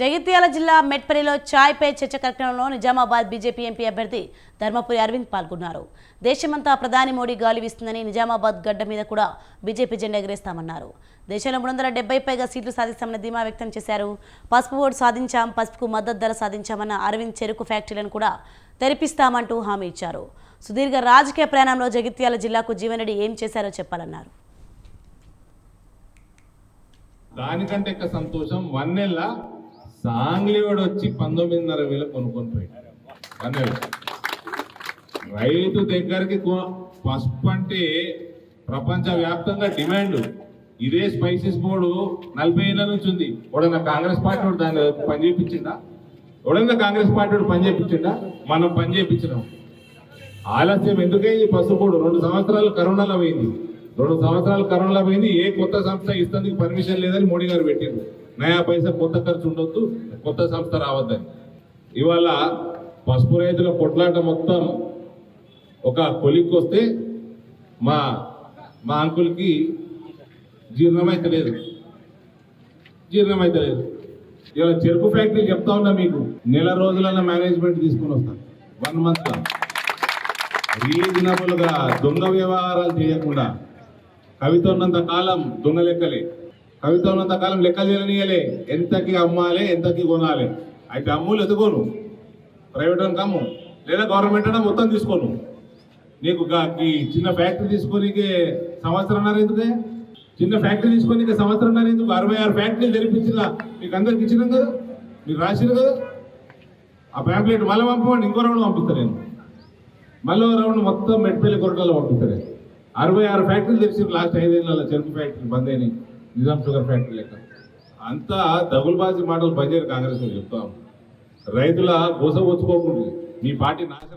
జగిత్యాల జిల్లా మెట్పల్లిలో చాయ్ పే చర్చ కార్యక్రమంలో నిజామాబాద్ బీజేపీ ఎంపీ అభ్యర్థి ధర్మపురి అరవింద్ పాల్గొన్నారు. దేశమంతా ప్రధాని మోడీ గాలి వీస్తుందని నిజామాబాద్ గడ్డ మీద కూడా బీజేపీ జెండా ఎగరేస్తామన్నారు. దేశంలో మూడు వందల డెబ్బై పైగా సీట్లు సాధిస్తామని ధీమా వ్యక్తం చేశారు. పసుపు ఓటు సాధించాం పసుపుకు మద్దతు ధర సాధించామన్న అరవింద్ చెరుకు ఫ్యాక్టరీలను కూడా తెరిపిస్తామంటూ హామీ ఇచ్చారు. సుదీర్ఘ రాజకీయ ప్రయాణంలో జగిత్యాల జిల్లాకు జీవనరెడ్డి ఏం చేశారో చెప్పాలన్నారు. దానికంటే సంతోషం వన్నెల్లా సాంగ్లీవాడు వచ్చి పంతొమ్మిదిన్నర వేలు కొనుక్కొని పోయాడు. రైతు దగ్గరికి పసుపు అంటే ప్రపంచ వ్యాప్తంగా డిమాండ్. ఇదే స్పైసెస్ బోర్డు నలభై ఏళ్ళ నుంచి ఉంది. ఎవడన్నా కాంగ్రెస్ పార్టీ దాన్ని పని చేయించిందా ఎవడన్నా కాంగ్రెస్ పార్టీ పని చేయించిందా మనం పని చేయించినాం ఆలస్యం ఎందుకైంది? పసుపు బోర్డు రెండు సంవత్సరాలు కరోనాలో పోయింది. రెండు సంవత్సరాలు కరోనాలో పోయింది. ఏ కొత్త సంస్థ ఇస్తానికి పర్మిషన్ లేదని మోడీ గారు పెట్టిండు నయా పైసా కొత్త ఖర్చు ఉండొద్దు కొత్త సంస్థ రావద్దని. ఇవాళ పసుపు రైతుల కొట్లాట మొత్తం ఒక కొలిక్కి వస్తే మా మా అంకుల్కి జీర్ణమైతలేదు. జీర్ణమైతలేదు. ఇవాళ చెరుకు ఫ్యాక్టరీ చెప్తా ఉన్నా మీకు నెల రోజులన్న మేనేజ్మెంట్ తీసుకుని వస్తాను వన్ మంత్ రీజనబుల్గా దొంగ వ్యవహారాలు చేయకుండా కవిత ఉన్నంత కాలం దొంగ లెక్కలే. కవిత ఉన్నంత కాలం లెక్క చేయనియలే. ఎంతకి అమ్మాలి ఎంతకి కొనాలి. అయితే అమ్ములు ఎదుకోను ప్రైవేట్ అని కమ్ము. లేదా గవర్నమెంట్ అయినా మొత్తం తీసుకోను. నీకు ఈ చిన్న ఫ్యాక్టరీ తీసుకోనికి సంవత్సరంన్నర ఎందుకే? చిన్న ఫ్యాక్టరీ తీసుకోనికి సంవత్సరంన్నర ఎందుకు? అరవై ఆరు ఫ్యాక్టరీలు తెరిపించిన మీకు అందరికి ఇచ్చినాం కదా? మీరు రాసిరు కదా? ఆ ప్యాంప్లెట్ మళ్ళీ పంపమండి ఇంకో రౌండ్ పంపిస్తాను నేను. మళ్ళీ రౌండ్ మొత్తం మెట్పల్లి కొరటలో పంపిస్తారు అరవై ఆరు ఫ్యాక్టరీలు తెరిచి లాస్ట్ ఐదేళ్ళ చెరుకు ఫ్యాక్టరీ బంద్ అయినాయి నిజాం షుగర్ ఫ్యాక్టరీ లెక్క. అంతా దగులుబాజీ మాటలు పనిచేయరు కాంగ్రెస్ చెప్తాం రైతుల గోస వచ్చుకోకుండా మీ పార్టీ నాశనం